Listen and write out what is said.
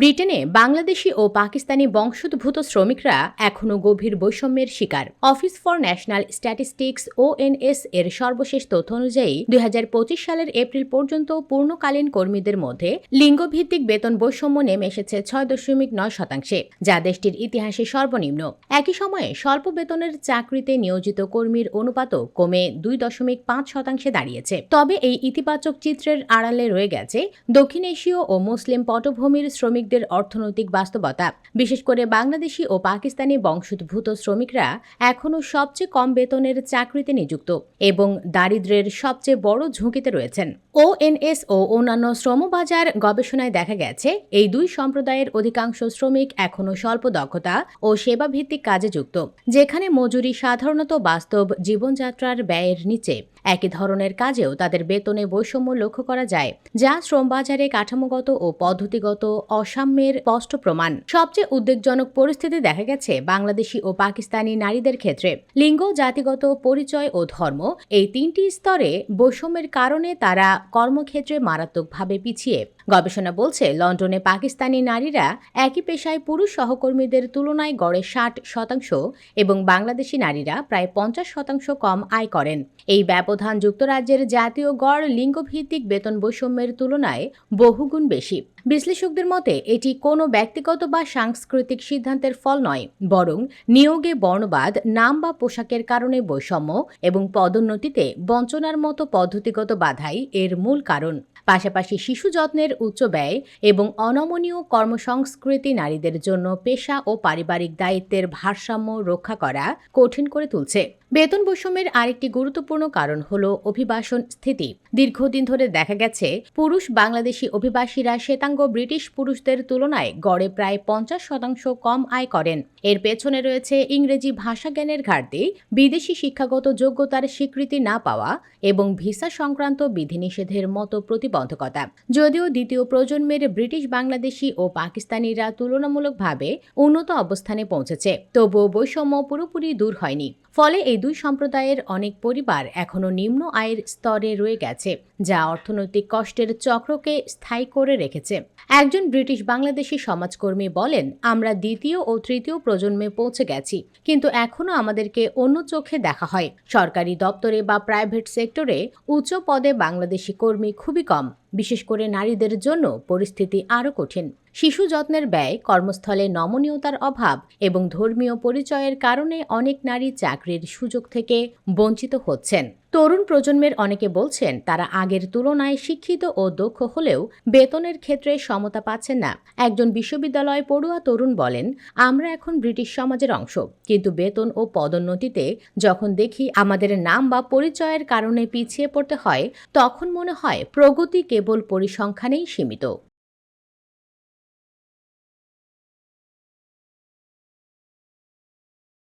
ব্রিটেনে বাংলাদেশি ও পাকিস্তানি বংশোদ্ভূত শ্রমিকরা এখনও গভীর বৈষম্যের শিকার। Office for national statistics ONS এর সর্বশেষ তথ্য অনুযায়ী দুই হাজার পঁচিশ সালের এপ্রিল পর্যন্ত পূর্ণকালীন কর্মীদের মধ্যে লিঙ্গভিত্তিক বেতন বৈষম্য নেমে এসেছে ছয় দশমিক নয় শতাংশে, যা দেশটির ইতিহাসে সর্বনিম্ন। একই সময়ে স্বল্প বেতনের চাকরিতে নিয়োজিত কর্মীর অনুপাতও কমে দুই দশমিক পাঁচ শতাংশে দাঁড়িয়েছে। তবে এই ইতিবাচক চিত্রের আড়ালে রয়ে গেছে দক্ষিণ এশীয় ও মুসলিম পটভূমির শ্রমিকদের অর্থনৈতিক বাস্তবতা। বিশেষ করে বাংলাদেশি ও পাকিস্তানি বংশোদ্ভূত শ্রমিকরা এখনও সবচেয়ে কম বেতনের চাকরিতে নিযুক্ত এবং দারিদ্র্যের সবচেয়ে বড় ঝুঁকিতে রয়েছেন। ওএনএস ও অন্যান্য শ্রমবাজার গবেষণায় দেখা গেছে, এই দুই সম্প্রদায়ের অধিকাংশ শ্রমিক এখনও স্বল্প দক্ষতা ও সেবাভিত্তিক কাজে যুক্ত, যেখানে মজুরি সাধারণত বাস্তব জীবনযাত্রার ব্যয়ের নিচে। একই ধরনের কাজেও তাদের বেতনে বৈষম্য লক্ষ্য করা যায়, যা শ্রমবাজারে কাঠামোগত ও পদ্ধতিগত অসাম্যের স্পষ্ট প্রমাণ। সবচেয়ে উদ্বেগজনক পরিস্থিতি দেখা গেছে বাংলাদেশি ও পাকিস্তানি নারীদের ক্ষেত্রে। লিঙ্গ, জাতিগত পরিচয় ও ধর্ম, এই তিনটি স্তরে বৈষম্যের কারণে তারা কর্মক্ষেত্রে মারাত্মকভাবে পিছিয়ে। গবেষণা বলছে, লন্ডনে পাকিস্তানি নারীরা একই পেশায় পুরুষ সহকর্মীদের তুলনায় গড়ে ষাট শতাংশ এবং বাংলাদেশি নারীরা প্রায় পঞ্চাশ শতাংশ কম আয় করেন। এই ব্যবধান যুক্তরাজ্যের জাতীয় গড় লিঙ্গভিত্তিক বেতন বৈষম্যের তুলনায় বহুগুণ বেশি। বিশ্লেষকদের মতে, এটি কোনো ব্যক্তিগত বা সাংস্কৃতিক সিদ্ধান্তের ফল নয়, বরং নিয়োগে বর্ণবাদ, নাম বা পোশাকের কারণে বৈষম্য এবং পদোন্নতিতে বঞ্চনার মতো পদ্ধতিগত বাধাই এর মূল কারণ। পাশাপাশি শিশু যত্নের উচ্চ ব্যয় এবং অনমনীয় কর্মসংস্কৃতি নারীদের জন্য পেশা ও পারিবারিক দায়িত্বের ভারসাম্য রক্ষা করা কঠিন করে তুলছে। বেতন বৈষম্যের আরেকটি গুরুত্বপূর্ণ কারণ হল অভিবাসন স্থিতি। দীর্ঘদিন ধরে দেখা গেছে, পুরুষ বাংলাদেশি অভিবাসীরা শ্বেতাঙ্গ ব্রিটিশ পুরুষদের তুলনায় গড়ে প্রায় পঞ্চাশ শতাংশ কম আয় করেন। এর পেছনে রয়েছে ইংরেজি ভাষা জ্ঞানের ঘাটতি, বিদেশি শিক্ষাগত যোগ্যতার স্বীকৃতি না পাওয়া এবং ভিসা সংক্রান্ত বিধিনিষেধের মতো প্রতিবন্ধকতা। যদিও দ্বিতীয় প্রজন্মের ব্রিটিশ বাংলাদেশি ও পাকিস্তানিরা তুলনামূলকভাবে উন্নত অবস্থানে পৌঁছেছে, তবুও বৈষম্য পুরোপুরি দূর হয়নি। ফলে এই দুই সম্প্রদায়ের অনেক পরিবার এখনও নিম্ন আয়ের স্তরে রয়ে গেছে, যা অর্থনৈতিক কষ্টের চক্রকে স্থায়ী করে রেখেছে। একজন ব্রিটিশ বাংলাদেশি সমাজকর্মী বলেন, আমরা দ্বিতীয় ও তৃতীয় প্রজন্মে পৌঁছে গেছি, কিন্তু এখনও আমাদেরকে অন্য চোখে দেখা হয়। সরকারি দপ্তরে বা প্রাইভেট সেক্টরে উচ্চ পদে বাংলাদেশি কর্মী খুবই কম। বিশেষ করে নারীদের জন্য পরিস্থিতি আরও কঠিন। শিশু যত্নের ব্যয়, কর্মস্থলে নমনীয়তার অভাব এবং ধর্মীয় পরিচয়ের কারণে অনেক নারী চাকরির সুযোগ থেকে বঞ্চিত হচ্ছেন। তরুণ প্রজন্মের অনেকে বলছেন, তারা আগের তুলনায় শিক্ষিত ও দক্ষ হলেও বেতনের ক্ষেত্রে সমতা পাচ্ছেন না। একজন বিশ্ববিদ্যালয় পড়ুয়া তরুণ বলেন, আমরা এখন ব্রিটিশ সমাজের অংশ, কিন্তু বেতন ও পদোন্নতিতে যখন দেখি আমাদের নাম বা পরিচয়ের কারণে পিছিয়ে পড়তে হয়, তখন মনে হয় প্রগতি কেবল পরিসংখ্যানেই সীমিত।